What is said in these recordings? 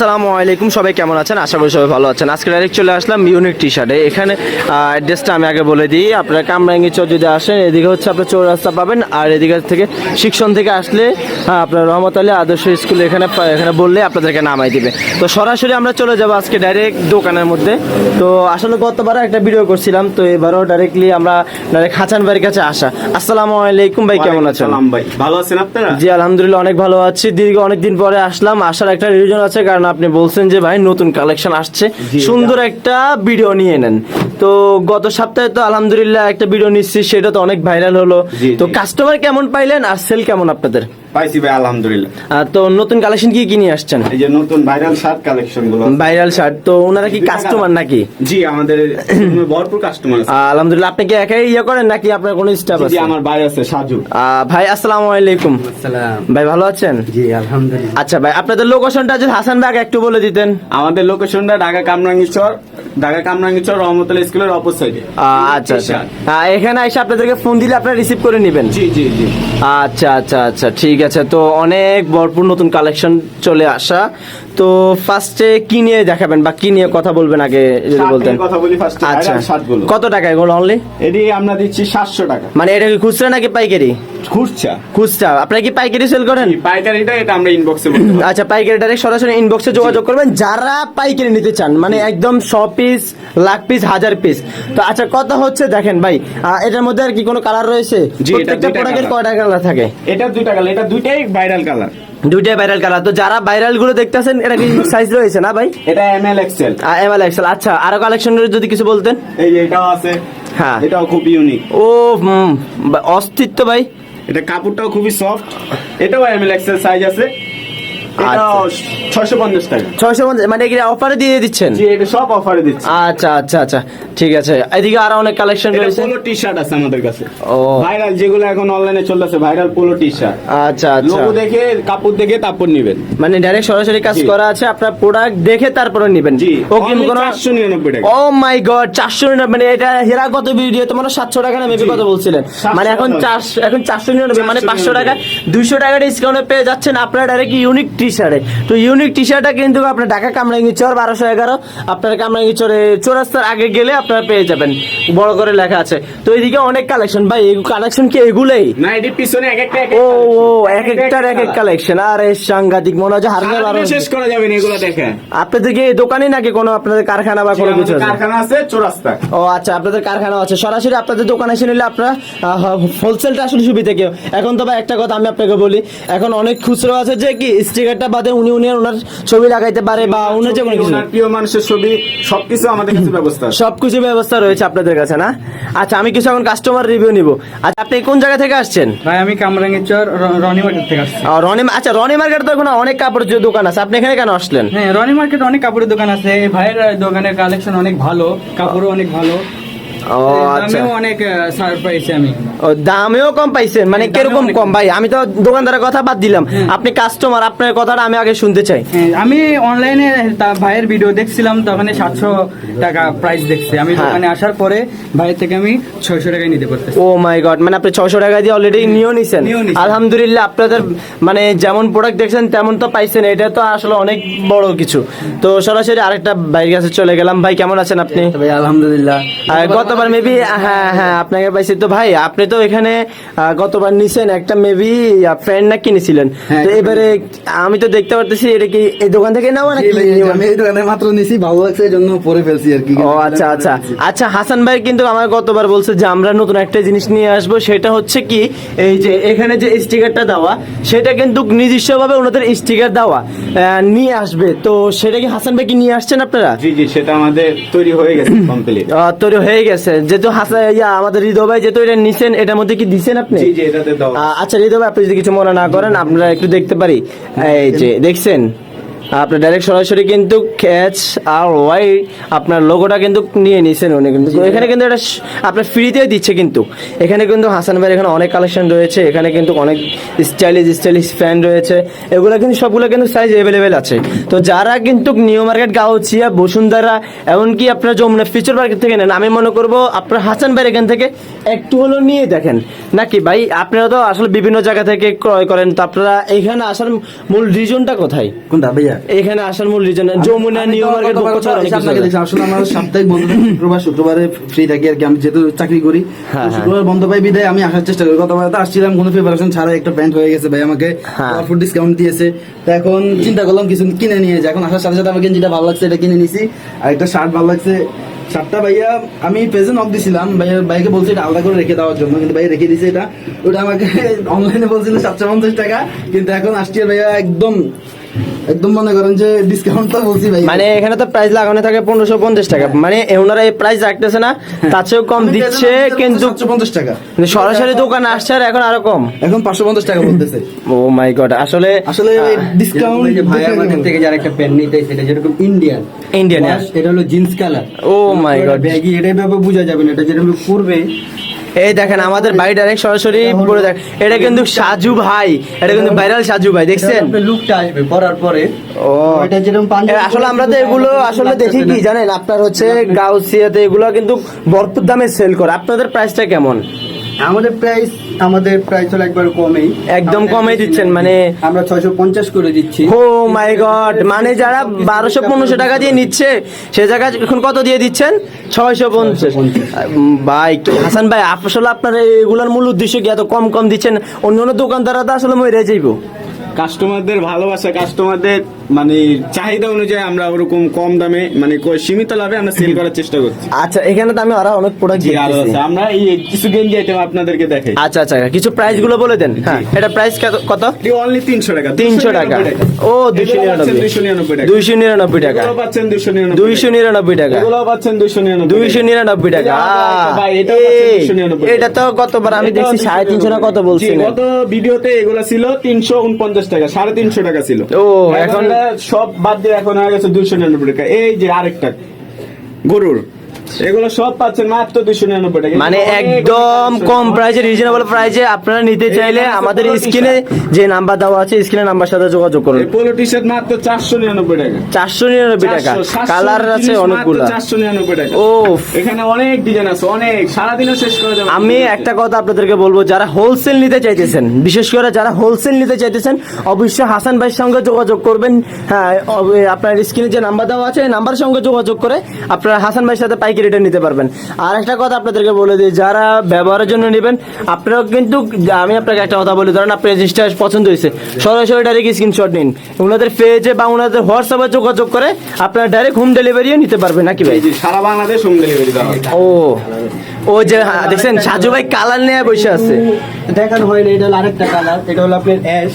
আসসালামু আলাইকুম সবাই কেমন আছেন? আশা করি সবাই ভালো আছেন। আজকে ডাইরেক্ট চলে আসলাম ইউনিক টি শার্টে এখানে অ্যাড্রেসটা আমি আগে বলে দিই। আপনারা কামরাঙ্গি চর যদি আসেন এদিকে হচ্ছে আপনার চৌরাস্তা পাবেন। আর এদিকে থেকে শিক্ষণ থেকে আসলে আপনার রহমত আলী আদর্শ স্কুল এখানে এখানে বললে আপনাদেরকে নামাই দিবে। তো সরাসরি আমরা চলে যাব আজকে ডাইরেক্ট দোকানের মধ্যে। তো আসলে গতবারও একটা ভিডিও করছিলাম তো এবারও ডাইরেক্টলি আমরা ডাইরেক্ট হাসান বাড়ির কাছে আসা। আসসালামু আলাইকুম ভাই কেমন আছেন? ভাই। ভালো আছেন আপনারা? জি আলহামদুলিল্লাহ অনেক ভালো আছি। দীর্ঘ অনেকদিন পরে আসলাম। আসার একটা রিজন আছে কারণ আপনি বলছেন যে ভাই নতুন কালেকশন আসছে। সুন্দর একটা ভিডিও নিয়ে নেন। তো গত সপ্তাহে তো আলহামদুলিল্লাহ একটা ভিডিও নিচ্ছি সেটা তো অনেক ভাইরাল হলো। তো কাস্টমার কেমন পাইলেন আর সেল কেমন আপনাদের? পাইছি ভাই আলহামদুলিল্লাহ। তো নতুন কালেকশন কি কি নিয়ে আসছেন? এই যে নতুন ভাইরাল শার্ট কালেকশনগুলো ভাইরাল শার্ট তো ওনারা কি কাস্টমার নাকি? জি আমাদের ভরপুর কাস্টমার আছে। আলহামদুলিল্লাহ আপনি কি একাই ইয়ে করেন নাকি আপনার কোনো স্টাফ জি আমার ভাই আছে সাজু। আহ, ভাই আসসালামু আলাইকুম। সালাম ভাই ভালো আছেন? জি আলহামদুলিল্লাহ। আচ্ছা ভাই আপনাদের লোকেশনটা যদি হাসান ভাই একটু বলে দিতেন। আমাদের লোকেশনটা ঢাকা কামরাঙ্গীচর ঢাকা কামরাঙ্গীচর রহমতুল্লাহ স্কুলের আচ্ছা আচ্ছা। এখানে এসে আপনাদেরকে ফোন দিলে আপনারা রিসিভ করে নেবেন। জি জি জি। আচ্ছা আচ্ছা আচ্ছা ঠিক আছে। তো অনেক ভরপুর নতুন কালেকশন চলে আসা। তো ফার্স্টে কি নিয়ে দেখাবেন বা কি নিয়ে কথা বলবেন আগে যদি বলতেন? কথা বলি ফার্স্ট আচ্ছা। কত টাকা এগুলো অনলি এটি আমরা দিচ্ছি সাতশো টাকা। মানে এটা কি খুচরা নাকি পাইকারি? খুচরা। খুচরা। আপনারা কি পাইকারি সেল করেন? পাইকারিটা এটা আমরা ইনবক্সে আচ্ছা পাইকারি ডাইরেক্ট সরাসরি ইনবক্সে যোগাযোগ করবেন। যারা পাইকারি নিতে চান মানে একদম শ পিস লাখ পিস হাজার পিস তো আচ্ছা কথা হচ্ছে দেখেন ভাই এটার মধ্যে আর কি কোনো কালার রয়েছে? প্রত্যেকটা প্রোডাক্টের কয়টা কালার থাকে? এটা দুইটা কালার এটা দুইটাই ভাইরাল কালার দুইটাই ভাইরাল কালার তো যারা ভাইরালগুলো দেখতেছেন এটা কি সাইজ রয়েছে না ভাই? এটা M L XL M L XL আচ্ছা আরও কালেকশন যদি কিছু বলতেন? এই এটাও আছে। হ্যাঁ। এটাও খুব ইউনিক ও অস্তিত্ব ভাই। এটা কাপড়টাও খুবই সফট এটাও এম এল এক্সেল সাইজ আছে। ছয়শো পঞ্চাশ টাকা। ছয়শো পঞ্চাশ মানে কি অফারে দিয়ে দিচ্ছেন? জি এটা সব অফারে দিচ্ছি। আচ্ছা আচ্ছা আচ্ছা ঠিক আছে। এদিকে আরও অনেক কালেকশন রয়েছে। পোলো টি শার্ট আছে আমাদের কাছে। ও। ভাইরাল যেগুলো এখন অনলাইনে চলতেছে ভাইরাল পোলো টি শার্ট আচ্ছা আচ্ছা। লোগো দেখে কাপড় দেখে তারপর নেবেন। মানে ডাইরেক্ট সরাসরি কাজ করা আছে আপনার প্রোডাক্ট দেখে তারপরে নেবেন। জি ও কোনো চারশো নিরানব্বই টাকা। ও মাই গড চারশো মানে এটা হেরা কত ভিডিও তোমার সাতশো টাকা না মেবি জি। কত বলছিলেন? মানে এখন এখন চারশো নিরানব্বই মানে 499 পাঁচশো টাকা দুইশো টাকা ডিসকাউন্টে পেয়ে যাচ্ছেন আপনারা ডাইরেক্ট ইউনিক টি শার্টে তো ইউনিক টি শার্টটা কিন্তু আপনার ঢাকা কামরাঙ্গি চর বারোশো এগারো। আপনার কামরাঙ্গি চরে চৌরাস্তার আগে গেলে আপনারা পেয়ে যাবেন। বড় করে লেখা আছে। তো এইদিকে অনেক কালেকশন ভাই এই কালেকশন কি এগুলোই? না এটির পিছনে এক একটা এক ও ও এক একটার এক এক কালেকশন আরে সাংঘাতিক মনে হচ্ছে হারলে সারাদিনে শেষ করা যাবে না এগুলো দেখে। আপনাদের কি দোকানে নাকি কোনো আপনাদের কারখানা বা কোনো কিছু আছে? কারখানা আছে চৌরাস্তা। ও আচ্ছা আপনাদের কারখানা আছে। সরাসরি আপনাদের দোকানে এসে নিলে আপনারা হোলসেলটা আসলে সুবিধা কেউ এখন তো ভাই একটা কথা আমি আপনাকে বলি। এখন অনেক খুচরো আছে যে কি স্টিকারটা বাদে উনি উনি ওনার ছবি লাগাইতে পারে বা উনি যে কোনো কিছু। প্রিয় মানুষের ছবি সবকিছু আমাদের কাছে ব্যবস্থা সবকিছু ব্যবস্থা রয়েছে আপনাদের কাছে না? আচ্ছা আমি কিছু এখন কাস্টমার রিভিউ নিব। আচ্ছা আপনি কোন জায়গা থেকে আসছেন? ভাই আমি কামরাঙ্গীরচর রনি মার্কেট থেকে আসছি। রনি আচ্ছা রনি মার্কেট তো এখন অনেক কাপড়ের যে দোকান আছে। আপনি এখানে কেন আসলেন? হ্যাঁ রনি মার্কেট অনেক কাপড়ের দোকান আছে। এই ভাইয়ের দোকানের কালেকশন অনেক ভালো কাপড়ও অনেক ভালো। ও আচ্ছা দামেও অনেক সার পাইছি আমি। দামেও কম পাইছেন। মানে হ্যাঁ, কীরকম কম? ভাই আমি তো দোকানদারের কথা বাদ দিলাম। আপনি কাস্টমার আপনার কথাটা আমি আগে শুনতে চাই। হ্যাঁ, আমি অনলাইনে ভাইয়ের ভিডিও দেখছিলাম তখন সাতশো টাকা প্রাইস দেখছি। আমি হ্যাঁ। দোকানে আসার পরে ভাইয়ের থেকে আমি ছয়শো টাকায় নিতে পারতেছি। ও মাই গড মানে আপনি ছয়শো টাকা দিয়ে অলরেডি নিয়েও নিছেন। আলহামদুলিল্লাহ আপনাদের মানে যেমন প্রোডাক্ট দেখছেন তেমন তো পাইছেন। এটা তো আসলে অনেক বড় কিছু। তো সরাসরি আরেকটা ভাইয়ের কাছে চলে গেলাম। ভাই কেমন আছেন আপনি? ভাই আলহামদুলিল্লাহ। গতবার মেবি হ্যাঁ হ্যাঁ আপনাকে পাইছি। তো ভাই আপনি তো এখানে গতবার নিছেন একটা মেবি ফ্রেন্ড না কিনেছিলেন? হ্যাঁ, তো এবারে আমি তো দেখতে পারতেছি এটা কি এই দোকান থেকে নেওয়া নাকি আমি এই দোকানে মাত্র নিছি ভালো লাগছে এই জন্য পরে ফেলছি আর কি ও আচ্ছা আচ্ছা। আচ্ছা হাসান ভাই কিন্তু আমার গতবার বলছে যে আমরা নতুন একটা জিনিস নিয়ে আসব সেটা হচ্ছে কি এই যে এখানে যে স্টিকারটা দেওয়া সেটা কিন্তু নিজস্বভাবে ওনাদের স্টিকার দেওয়া আহ, নিয়ে আসবে। তো সেটা কি হাসান ভাই কি নিয়ে আসছেন আপনারা? জি জি সেটা আমাদের তৈরি হয়ে গেছে কমপ্লিট তৈরি হয়ে গেছে। যেহেতু হাসান ইয়া আমাদের হৃদয় ভাই যেহেতু এটা নিছেন এটার মধ্যে কি দিছেন আপনি? আচ্ছা হৃদয় দেবো আপনি যদি কিছু মনে না করেন আপনারা একটু দেখতে পারি। এই যে দেখছেন? আপনি ডাইরেক্ট সরাসরি কিন্তু ক্যাচ আর ওয়াই আপনার লোগোটা কিন্তু নিয়ে নিছেন উনি কিন্তু। এখানে কিন্তু এটা আপনার ফ্রিতে দিচ্ছে কিন্তু। এখানে কিন্তু হাসান ভাইয়ের এখানে অনেক কালেকশন রয়েছে। এখানে কিন্তু অনেক স্টাইলিশ স্টাইলিশ ফ্যান রয়েছে। এগুলো কিন্তু সবগুলো কিন্তু সাইজ অ্যাভেলেবেল আছে। তো যারা কিন্তু নিউ মার্কেট গাউছিয়া বসুন্ধরা এমনকি আপনার যমুনা ফিচার মার্কেট থেকে নেন আমি মনে করব আপনার হাসান ভাইয়ের এখান থেকে একটু হলো নিয়ে দেখেন। নাকি ভাই আপনারা তো আসলে বিভিন্ন জায়গা থেকে ক্রয় করেন তো আপনারা এখানে আসার মূল রিজনটা কোথায়? কোনটা ভাইয়া? এখানে আসার মূল রিজন যমুনা নিউ মার্কেট অনেক আপনাকে। দেখছি, আসলে আমার সাপ্তাহিক বন্ধ শুক্রবার শুক্রবারে ফ্রি থাকি আর কি। আমি যেহেতু চাকরি করি হ্যাঁ, হ্যাঁ। শুক্রবার বন্ধ পাই বিদায় আমি আসার চেষ্টা করি। গতবার তো আসছিলাম কোনো প্রিপারেশন ছাড়া একটা প্যান্ট হয়ে গেছে। ভাই আমাকে হ্যাঁ। ফুড ডিসকাউন্ট দিয়েছে। তো এখন চিন্তা করলাম কিছু কিনে নিয়ে যাই। এখন আসার সাথে সাথে আমার গেঞ্জিটা ভালো লাগছে এটা কিনে নিছি। আর একটা শার্ট ভালো লাগছে। শার্টটা ভাইয়া আমি প্রেজেন্ট অফ দিছিলাম। ভাইয়া ভাইকে বলছি এটা আলাদা করে রেখে দেওয়ার জন্য কিন্তু ভাই রেখে দিয়েছে এটা। ওটা আমাকে অনলাইনে বলছিল সাতশো পঞ্চাশ টাকা কিন্তু এখন আসছি ভাইয়া একদম একদম মনে করেন যে ডিসকাউন্ট তো বলছি ভাই। মানে এখানে তো প্রাইস লাগানো থাকে পনেরোশো পঞ্চাশ টাকা। মানে ওনারা এই প্রাইস রাখতেছে না তার চেয়েও কম দিচ্ছে কিন্তু পঞ্চাশ টাকা। সরাসরি দোকানে আসছে আর এখন আরও কম। এখন পাঁচশো পঞ্চাশ টাকা বলতেছে। ও মাই গড আসলে আসলে ডিসকাউন্ট ভাই আমাদের থেকে যারা একটা প্যান্ট নিতে সেটা যেরকম ইন্ডিয়ান হ্যাঁ। এটা হলো jeans colour Oh my God. Baggy এটা ভাবে বোঝা যাবে না এটা যেরকম পরবে এই দেখেন আমাদের বাড়ি ডাইরেক্ট সরাসরি পরে দেখ এটা কিন্তু সাজু ভাই এটা কিন্তু ভাইরাল সাজু ভাই দেখছেন? লুকটা আসবে পরার পরে। ও। এটা যেরকম পাঞ্জাবি আসলে আমরা তো এগুলো আসলে দেখি কি জানেন আপনার হচ্ছে গাউসিয়াতে এগুলো কিন্তু ভরপুর দামে সেল করে। আপনাদের প্রাইসটা কেমন? আমাদের প্রাইস আমাদের প্রাইস হলো একবার কমেই। একদম বেশি দিচ্ছেন, মানে- আমরা ছয়শো পঞ্চাশ করে দিচ্ছি। ও মাই গড মানে যারা বারোশো পনেরোশো টাকা দিয়ে নিচ্ছে সে জায়গায় এখন কত দিয়ে দিচ্ছেন? ছয়শো পঞ্চাশ। ভাই হাসান ভাই আসলে আপনার এগুলোর মূল উদ্দেশ্য কি? এত কম কম দিচ্ছেন? অন্য অন্য দোকানদাররা তো আসলে মরে যাইবো। কাস্টমারদের ভালোবাসা কাস্টমারদের মানে চাহিদা অনুযায়ী আমরা ওরকম কম দামে মানে সীমিত লাভে আমরা সেল করার চেষ্টা করছি। আচ্ছা এখানে তো আমি আরও অনেক প্রোডাক্ট জি আরও আছে। আমরা এই কিছু গেঞ্জি আইটেম আপনাদেরকে দেখাই। আচ্ছা আচ্ছা কিছু প্রাইসগুলো বলে দেন। হ্যাঁ এটা প্রাইস কত? এটি অনলি তিনশো টাকা তিনশো টাকা। ও দুইশো নিরানব্বই। দুইশো নিরানব্বই টাকা। দুইশো নিরানব্বই টাকা। এগুলো পাচ্ছেন দুইশো নিরানব্বই দুইশো নিরানব্বই টাকা। এগুলো পাচ্ছেন দুইশো নিরানব্বই দুইশো নিরানব্বই টাকা। ভাই, 299 এটা তো গতবার আমি দেখছি 299 সাড়ে তিনশো না কত বলছিলেন। গত ভিডিওতে এগুলো ছিল তিনশো উনপঞ্চাশ টাকা সাড়ে তিনশো টাকা ছিল। ও, এখন- সব বাদ দিয়ে এখন হয়ে গেছে দুশো নিরানব্বই টাকা এই যে আরেকটা। গরুর। এগুলো সব পাচ্ছেন মাত্র দুইশো নিরানব্বই টাকা। মানে একদম কম প্রাইসে রিজনেবল প্রাইসে আপনারা নিতে চাইলে আমাদের স্ক্রিনে যে নাম্বার দেওয়া আছে স্ক্রিনে নাম্বার সাথে যোগাযোগ করুন। পোলো টি শার্ট মাত্র চারশো নিরানব্বই টাকা। চারশো নিরানব্বই টাকা। কালার আছে অনেকগুলো। চারশো নিরানব্বই টাকা। ও এখানে অনেক ডিজাইন আছে অনেক। সারাদিনও শেষ করা যাবে আমি একটা কথা আপনাদেরকে বলব যারা হোলসেল নিতে চাইতেছেন বিশেষ করে যারা হোলসেল নিতে চাইতেছেন অবশ্যই হাসান ভাইয়ের সঙ্গে যোগাযোগ করবেন। হ্যাঁ আপনার স্ক্রিনে যে নাম্বার দেওয়া আছে নাম্বার সঙ্গে যোগাযোগ করে আপনারা হাসান ভাইয়ের সাথে পাইকারিটা নিতে পারবেন। আর একটা কথা আপনাদেরকে বলে দিই যারা ব্যবহারের জন্য নেবেন আপনারাও কিন্তু আমি আপনাকে একটা কথা বলি ধরেন আপনার জিনিসটা পছন্দ হয়েছে সরাসরি ডাইরেক্ট স্ক্রিনশট নিন। ওনাদের পেজে বা ওনাদের হোয়াটসঅ্যাপে যোগাযোগ করে আপনারা ডাইরেক্ট হোম ডেলিভারিও নিতে পারবেন নাকি ভাই? সারা বাংলাদেশ হোম ডেলিভারি ও ও যে হ্যাঁ, দেখছেন সাজু ভাই কালার নিয়ে বসে আছে। দেখানো হয় না এটা হলো আরেকটা কালার এটা হলো আপনার অ্যাশ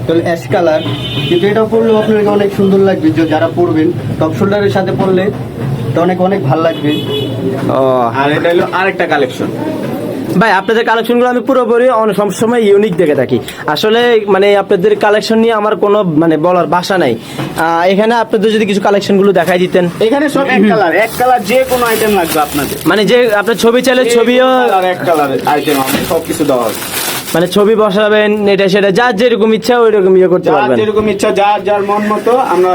এটা হলো অ্যাশ কালার কিন্তু এটা পরলেও আপনাকে অনেক সুন্দর লাগবে যে যারা পরবেন টপ শোল্ডারের সাথে পরলে এটা অনেক অনেক ভালো লাগবে। ও। আর এটা হলো আরেকটা কালেকশন ভাই আপনাদের কালেকশনগুলো আমি পুরোপুরি সবসময় ইউনিক দেখে থাকি। আসলে মানে আপনাদের কালেকশন নিয়ে আমার কোনো মানে বলার ভাষা নাই। এখানে আপনাদের যদি কিছু কালেকশনগুলো দেখাই দিতেন। এখানে সব এক কালার এক কালার যে কোনো আইটেম লাগবে আপনাদের। মানে যে আপনার ছবি চাইলে ছবিও এক কালার আইটেম সব কিছু দেওয়া হবে। মানে ছবি বসাবেন এটা সেটা যার যেরকম ইচ্ছা ওই রকম ইয়ে করতে পারবেন। যেরকম ইচ্ছা যার যার মন মতো আমরা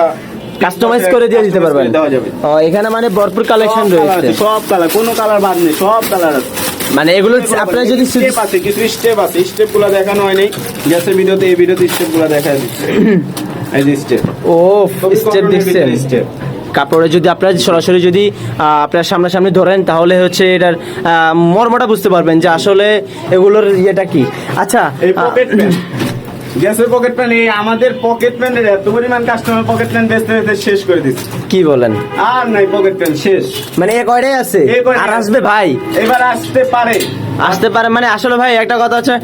কাস্টমাইজ করে দিয়ে দিতে পারবেন। দেওয়া যাবে। ও এখানে মানে ভরপুর কালেকশন রয়েছে। সব কালার কোনো কালার বাদ নেই সব কালার আছে। মানে এগুলো আপনারা যদি স্টেপ আছে কিছু স্টেপ আছে স্টেপগুলো দেখানো হয়নি। গ্যাসের ভিডিওতে এই ভিডিওতে স্টেপগুলো দেখা দিচ্ছে এই যে স্টেপ ও স্টেপ দেখছেন। স্টেপ কাপড়ে যদি আপনারা সরাসরি যদি আপনার সামনাসামনি ধরেন তাহলে হচ্ছে এটার মর্মটা বুঝতে পারবেন যে আসলে এগুলোর ইয়েটা কি। আচ্ছা গ্যাসের পকেট প্যান এই আমাদের পকেট প্যানের এত পরিমাণ কাস্টমার পকেট প্যান বেচতে বেচতে শেষ করে দিচ্ছে। কি বলেন? আর নাই পকেট প্যান শেষ। মানে এ কয়টাই আছে? আর আসবে ভাই? এবার আসতে পারে। আসতে পারে মানে আসলে ভাই একটা কথা হচ্ছে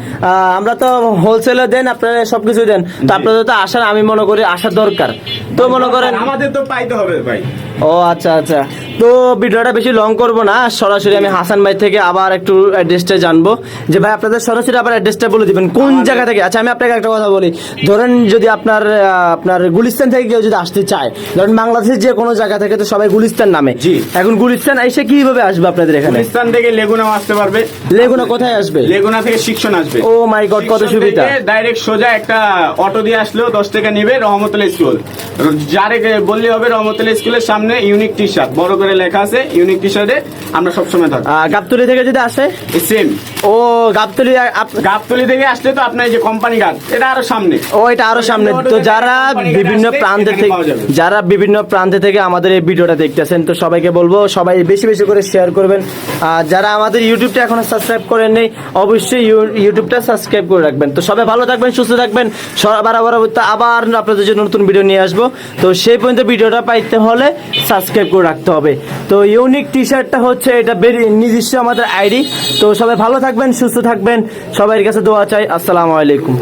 আমরা তো হোলসেলে দেন আপনারা সবকিছু দেন। তো আপনাদের তো আসার আমি মনে করি আসার দরকার। তো মনে করেন আমাদের তো পাইতে হবে ভাই। ও আচ্ছা আচ্ছা। তো ভিডিওটা বেশি লং করব না সরাসরি আমি হাসান ভাই থেকে আবার একটু অ্যাড্রেসটা জানব। যে ভাই আপনাদের সরাসরি আবার অ্যাড্রেসটা বলে দিবেন কোন জায়গা থেকে? আচ্ছা আমি আপনাকে একটা কথা বলি। ধরেন যদি আপনার আপনার গুলিস্তান থেকে কেউ যদি আসতে চায় ধরেন বাংলাদেশের যে কোনো জায়গা থেকে তো সবাই গুলিস্তান নামে। জি। এখন গুলিস্তান এসে কীভাবে আসবে আপনাদের এখানে? গুলিস্তান থেকে লেগুনাও আসতে পারবে। লেগুনা কোথায় আসবে? লেগুনা থেকে শিক্ষণ আসবে। ও মাই গড কত সুবিধা। ডাইরেক্ট সোজা একটা অটো দিয়ে আসলেও দশ টাকা নিবে রহমতুল্লাহ স্কুল। যারে বললে হবে রহমতুল্লাহ স্কুলের সামনে ইউনিক টি শার্ট বড় করে লেখা আছে ইউনিক টি শার্টে আমরা সবসময় ধর গাবতুরি গাবতলী থেকে যদি আসে? সেম ও গাবতলি গাবতলি থেকে আসলে তো আপনার এই যে কোম্পানি গাছ এটা আরও সামনে। ও এটা আরও সামনে। তো যারা বিভিন্ন প্রান্তে থেকে যারা বিভিন্ন প্রান্তে থেকে আমাদের এই ভিডিওটা দেখতেছেন তো সবাইকে বলব সবাই বেশি বেশি করে শেয়ার করবেন। আর যারা আমাদের ইউটিউবটা এখনও সাবস্ক্রাইব করেন নেই অবশ্যই ইউ- ইউটিউবটা সাবস্ক্রাইব করে রাখবেন। তো সবাই ভালো থাকবেন সুস্থ থাকবেন। সবার আবার আবার আপনাদের জন্য নতুন ভিডিও নিয়ে আসব। তো সেই পর্যন্ত ভিডিওটা পাইতে হলে সাবস্ক্রাইব করে রাখতে হবে। তো ইউনিক টি শার্টটা হচ্ছে এটা নিজস্ব আমাদের আইডি তো সবাই ভালো থাকবেন সুস্থ থাকবেন। সবাই কাছে দোয়া চাই। আসসালামু আলাইকুম।